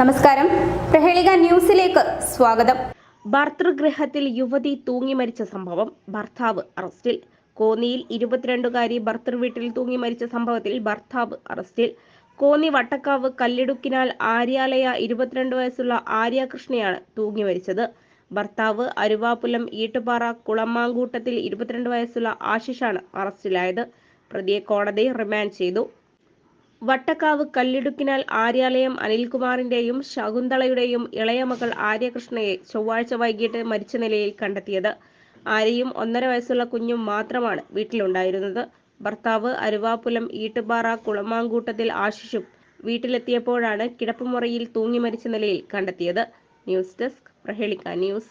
നമസ്കാരം. പ്രഹേളിക ന്യൂസിലേക്ക് സ്വാഗതം. ഭർതൃഗൃഹത്തിൽ യുവതി തൂങ്ങി മരിച്ച സംഭവം ഭർത്താവ് അറസ്റ്റിൽ. കോന്നിയിൽ ഇരുപത്തിരണ്ടുകാരി ഭർതൃവീട്ടിൽ തൂങ്ങി മരിച്ച സംഭവത്തിൽ ഭർത്താവ് അറസ്റ്റിൽ. കോന്നി വട്ടക്കാവ് കല്ലിടുക്കിനാൽ ആര്യാലയ ഇരുപത്തിരണ്ട് വയസ്സുള്ള ആര്യാകൃഷ്ണയാണ് തൂങ്ങി മരിച്ചത്. ഭർത്താവ് അരുവാപുലം ഈട്ടുപാറ കുളമാങ്കൂട്ടത്തിൽ ഇരുപത്തിരണ്ട് വയസ്സുള്ള ആശിഷാണ് അറസ്റ്റിലായത്. പ്രതിയെ കോടതി റിമാൻഡ് ചെയ്തു. വട്ടക്കാവ് കല്ലിടുക്കിനാൽ ആര്യാലയം അനിൽകുമാറിന്റെയും ശകുന്തളയുടെയും ഇളയ മകൾ ആര്യകൃഷ്ണയെ ചൊവ്വാഴ്ച വൈകിട്ട് മരിച്ച നിലയിൽ കണ്ടെത്തിയത്. ആര്യയും ഒന്നര വയസ്സുള്ള കുഞ്ഞും മാത്രമാണ് വീട്ടിലുണ്ടായിരുന്നത്. ഭർത്താവ് അരുവാപ്പുലം ഈട്ടുപാറ കുളമാങ്കൂട്ടത്തിൽ ആശിഷും വീട്ടിലെത്തിയപ്പോഴാണ് കിടപ്പുമുറിയിൽ തൂങ്ങി മരിച്ച നിലയിൽ കണ്ടെത്തിയത്. News desk Prahelika news.